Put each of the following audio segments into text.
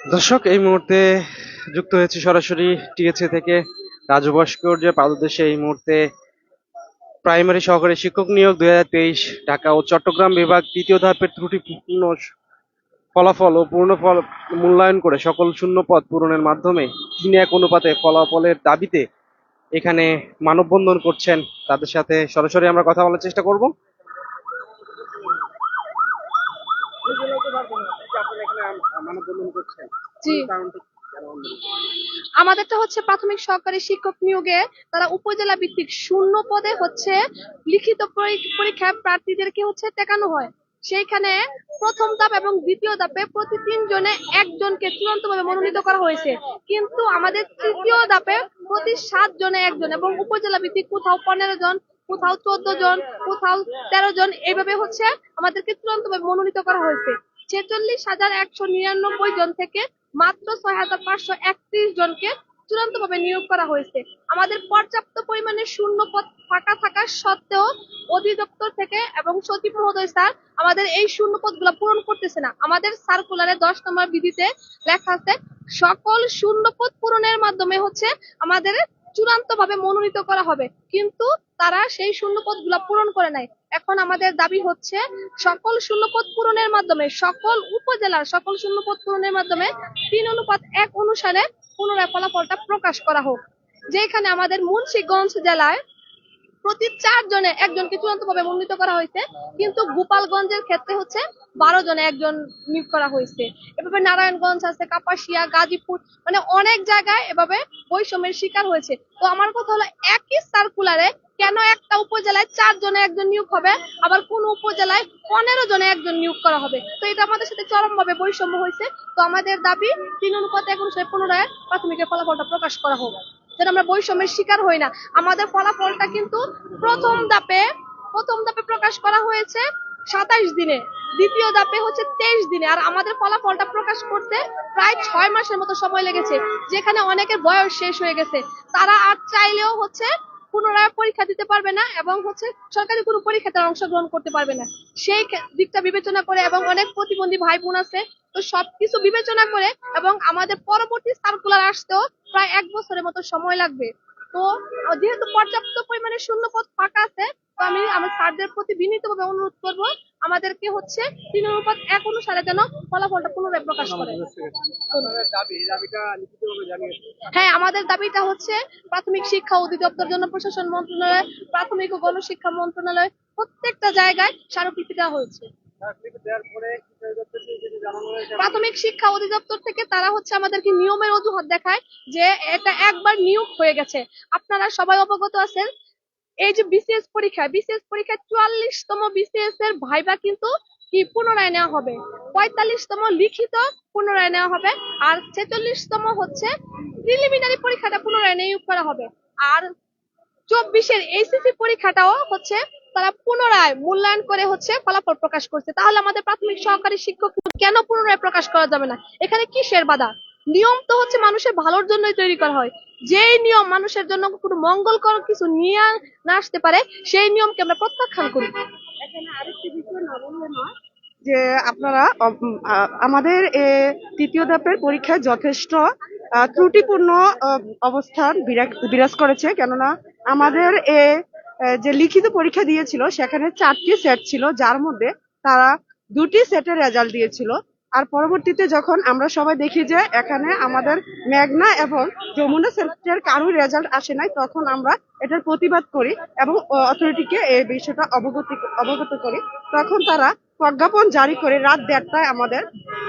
দর্শক, এই মুহূর্তে যুক্ত হয়েছে সরাসরি টিএসসি থেকে রাজু ভাস্কর্যের পাদদেশে এই মুহূর্তে প্রাইমারি সহকারী শিক্ষক নিয়োগ দুই হাজার তেইশ ঢাকা ও চট্টগ্রাম বিভাগ তৃতীয় ধাপের ত্রুটিপূর্ণ ফলাফল ও পূর্ণ ফল মূল্যায়ন করে সকল শূন্য পদ পূরণের মাধ্যমে তিন এক অনুপাতে ফলাফলের দাবিতে এখানে মানববন্ধন করছেন। তাদের সাথে সরাসরি আমরা কথা বলার চেষ্টা করব। করছেন? জি। আমাদেরটা হচ্ছে প্রাথমিক সহকারী শিক্ষক নিয়োগে তারা উপজেলা ভিত্তিক শূন্য পদে হচ্ছে। লিখিত পরী- পরীক্ষায় প্রার্থীদেরকে হচ্ছে টেকানো হয়। সেইখানে প্রথম ধাপ এবং দ্বিতীয় ধাপে প্রতি তিনজনে একজনকে চূড়ান্তভাবে মনোনীত করা হয়েছে। কিন্তু আমাদের তৃতীয় ধাপে প্রতি সাত জনে একজন এবং উপজেলা ভিত্তিক কোথাও পনেরো জন কোথাও চোদ্দ জন কোথাও তেরো জন এইভাবে হচ্ছে আমাদেরকে চূড়ান্তভাবে মনোনীত করা হয়েছে। ছেচল্লিশ হাজার একশো নিরানব্বই জন থেকে মাত্র ছয় হাজার পাঁচশো একত্রিশ জনকে চূড়ান্ত ভাবে নিয়োগ করা হয়েছে। আমাদের পর্যাপ্ত পরিমাণে শূন্য পদ ফাঁকা থাকা সত্ত্বেও অধিদপ্তর থেকে এবং সচিব মহোদয় স্যার আমাদের এই শূন্য পদগুলো পূরণ করতেছে না। আমাদের সার্কুলারে দশ নম্বর বিধিতে লেখা আছে, সকল শূন্য পদ পূরণের মাধ্যমে হচ্ছে আমাদের চূড়ান্ত ভাবে মনোনীত করা হবে। কিন্তু তারা সেই শূন্যগুলো পূরণ করে নাই। এখন আমাদের দাবি হচ্ছে, সকল শূন্যপদ পূরণের মাধ্যমে, সকল উপজেলার সকল শূন্যপদ পূরণের মাধ্যমে তিন অনুপাত এক অনুসারে পুনরায় ফলাফলটা প্রকাশ করা হোক। যেখানে আমাদের মুন্সিগঞ্জ জেলায় প্রতি চার জনে একজনকে চূড়ান্ত ভাবে মনোনীত করা হয়েছে। কিন্তু গোপালগঞ্জের ক্ষেত্রে হচ্ছে বারো জনে একজন নিয়োগ করা হয়েছে। এভাবে নারায়ণগঞ্জ আছে, কাপাসিয়া, গাজীপুর মানে অনেক জায়গায় এভাবে বৈষম্যের শিকার হয়েছে। তো আমার কথা হলো, একই সার্কুলারে কেন একটা উপজেলায় চার জনে একজন নিয়োগ হবে? আবার কোন উপজেলায় পনেরো জনে একজন নিয়োগ করা হবে? তো এটা আমাদের সাথে চরম ভাবে বৈষম্য হয়েছে। তো আমাদের দাবি তিন অনুপাত এক অনুসারে পুনরায় প্রাথমিকের ফলাফলটা প্রকাশ করা হোক। যেন আমরা বৈষম্যের শিকার হই না। আমাদের ফলাফলটা কিন্তু প্রথম ধাপে প্রথম ধাপে প্রকাশ করা হয়েছে সাতাইশ দিনে। দ্বিতীয় দাপে হচ্ছে তেইশ দিনে। আর আমাদের ফলাফলটা প্রকাশ করতে প্রায় ছয় মাসের মতো সময় লেগেছে, যেখানে অনেকের বয়স শেষ হয়ে গেছে। তারা আর চাইলেও হচ্ছে পুনরায় পরীক্ষা দিতে পারবে না এবং হচ্ছে সরকারি কোনো পরীক্ষাতে অংশগ্রহণ করতে পারবে না। সেই দিকটা বিবেচনা করে এবং অনেক প্রতিবন্ধী ভাই বোন আছে, তো সবকিছু বিবেচনা করে এবং আমাদের পরবর্তী সার্কুলার আসতেও প্রায় এক বছরের মতো সময় লাগবে। তো যেহেতু পর্যাপ্ত পরিমাণে শূন্য পদ ফাঁকা আছে তো আমি আমার স্যারদের প্রতি বিনীতভাবে অনুরোধ করব আমাদেরকে হচ্ছে তিন অনুপাত এক অনুসারে যেন ফলাফলটা পুনরায় প্রকাশ করে। হ্যাঁ আমাদের দাবিটা হচ্ছে প্রাথমিক শিক্ষা অধিদপ্তর জন্য প্রশাসন মন্ত্রণালয় প্রাথমিক ও গণশিক্ষা মন্ত্রণালয় প্রত্যেকটা জায়গায় স্মারকলিপি দেওয়া হয়েছে। প্রাথমিক শিক্ষা অধিদপ্তর থেকে তারা হচ্ছে আমাদেরকে নিয়মের অজুহাত দেখায় যে এটা একবার নিয়োগ হয়ে গেছে। আপনারা সবাই অবগত আছেন, এই যে বিসিএস পরীক্ষা বিসিএস পরীক্ষায় চুয়াল্লিশতম বিসিএস এর ভাইবা কিন্তু কি পুনরায় নেওয়া হবে? পঁয়তাল্লিশতম লিখিত পুনরায় নেওয়া হবে, আর ছেচল্লিশতম হচ্ছে প্রিলিমিনারি পরীক্ষাটা পুনরায় নিয়োগ করা হবে। আর চব্বিশের এইচএসসি পরীক্ষাটাও হচ্ছে তারা পুনরায় মূল্যায়ন করে হচ্ছে ফলাফল প্রকাশ করছে। তাহলে আমাদের প্রাথমিক সহকারী শিক্ষক কেন পুনরায় প্রকাশ করা যাবে না? এখানে কিসের বাধা? নিয়ম তো হচ্ছে মানুষের ভালোর জন্যই তৈরি করা হয়। যেই নিয়ম মানুষের জন্য কোনো মঙ্গলকর কিছু নিয়ে না আসতে পারে সেই নিয়মকে আমরা প্রত্যাখ্যান করি। যে আপনারা আমাদের তৃতীয় ধাপের পরীক্ষায় যথেষ্ট ত্রুটিপূর্ণ অবস্থান বিরা- বিরাজ করেছে। কেননা আমাদের এ, যে লিখিত পরীক্ষা দিয়েছিল, সেখানে চারটি সেট ছিল, যার মধ্যে তারা দুটি সেটের রেজাল্ট দিয়েছিল। আর পরবর্তীতে যখন আমরা সবাই দেখি যে এখানে আমাদের মেঘনা এবং যমুনা সেটের কারোর রেজাল্ট আসে নাই, তখন আমরা এটার প্রতিবাদ করি এবং অথরিটিকে এই বিষয়টা অবগত অবগত করি। তখন তারা প্রজ্ঞাপন জারি করে রাত দেড়টায় আমাদের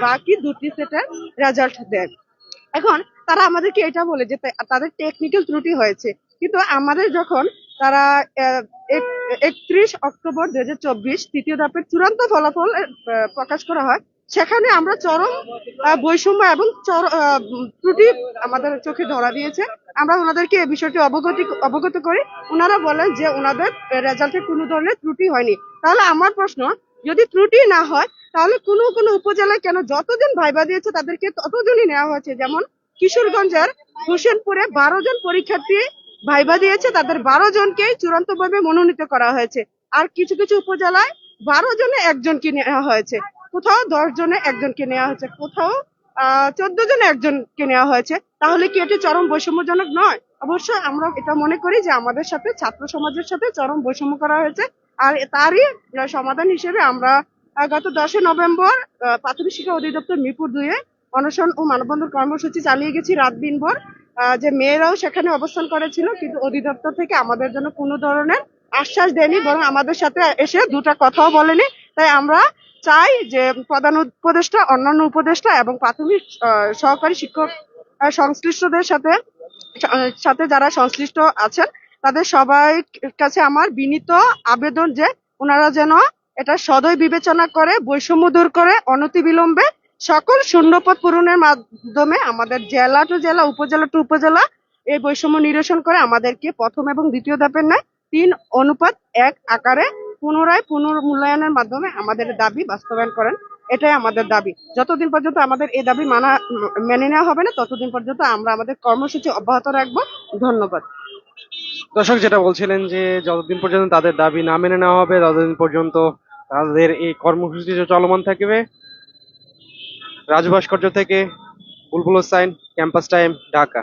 বাকি দুটি সেটের রেজাল্ট দেয়। এখন তারা আমাদেরকে এটা বলে যে তাদের টেকনিক্যাল ত্রুটি হয়েছে। কিন্তু আমাদের যখন তারা একত্রিশ অক্টোবর দু হাজার চব্বিশ তৃতীয় ধাপের চূড়ান্ত ফলাফল প্রকাশ করা হয়। সেখানে আমরা চরম বৈষম্য এবং ত্রুটি আমাদের চোখে ধরা দিয়েছে। আমরা ওনাদেরকে এই বিষয়টি অবগতি, অবগত করি। ওনারা বলেন যে ওনাদের রেজাল্টে কোনো ধরনের ত্রুটি হয়নি। তাহলে আমার প্রশ্ন, যদি ত্রুটি না হয়, তাহলে কোনো কোনো উপজেলায় কেন যতজন ভাইবা দিয়েছে তাদেরকে ততজনই নেওয়া হয়েছে? যেমন কিশোরগঞ্জের হোসেনপুরে বারো জন পরীক্ষার্থী ভাইবা দিয়েছে, তাদের বারো জনকেই চূড়ান্তভাবে মনোনীত করা হয়েছে। আর কিছু কিছু উপজেলায় বারো জনে একজনকে নেওয়া হয়েছে। কোথাও দশ জনে একজনকে নেওয়া হয়েছে, কোথাও চোদ্দ জনে একজনকে নেওয়া হয়েছে। তাহলে কি এটি চরম বৈষম্যজনক নয়? অবশ্যই আমরা এটা মনে করি যে আমাদের সাথে, ছাত্র সমাজের সাথে চরম বৈষম্য করা হয়েছে। আর তারই সমাধান হিসেবে আমরা গত দশই নভেম্বর প্রাথমিক শিক্ষা অধিদপ্তর মিরপুর দুয়ে অনশন ও মানববন্ধন কর্মসূচি চালিয়ে গেছি রাত দিনভর। যে মেয়েরাও সেখানে অবস্থান করেছিল, কিন্তু অধিদপ্তর থেকে আমাদের জন্য কোনো ধরনের আশ্বাস দেয়নি, বরং আমাদের সাথে এসে দুটা কথাও বলেনি। তাই আমরা চাই যে প্রধান উপদেষ্টা, অন্যান্য উপদেষ্টা এবং প্রাথমিক সহকারী শিক্ষক সংশ্লিষ্টদের সাথে সাথে যারা সংশ্লিষ্ট আছেন, তাদের সবাই কাছে আমার বিনীত আবেদন যে ওনারা যেন এটা সদয় বিবেচনা করে, বৈষম্য দূর করে, অনতিবিলম্বে সকল শূন্যপদ পূরণের মাধ্যমে আমাদের জেলা টু জেলা, উপজেলা টু উপজেলা এই বৈষম্য নিরসন করে আমাদেরকে প্রথম এবং দ্বিতীয় ধাপের ন্যায় তিন অনুপাত এক আকারে পুনরায় পুনর্মূল্যায়নের মাধ্যমে আমাদের দাবি বাস্তবায়ন করেন। এটাই আমাদের দাবি। যতদিন পর্যন্ত আমাদের এই দাবি মানা, মেনে নেওয়া হবে না, ততদিন পর্যন্ত আমরা আমাদের কর্মসূচি অব্যাহত রাখব। ধন্যবাদ। দর্শক, যেটা বলছিলেন যে যতদিন পর্যন্ত তাদের দাবি না মেনে নেওয়া হবে, ততদিন পর্যন্ত তাদের এই কর্মসূচি চলমান থাকবে রাজু ভাস্কর্য থেকে বুলবুল হোসাইন ক্যাম্পাস টাইম ঢাকা।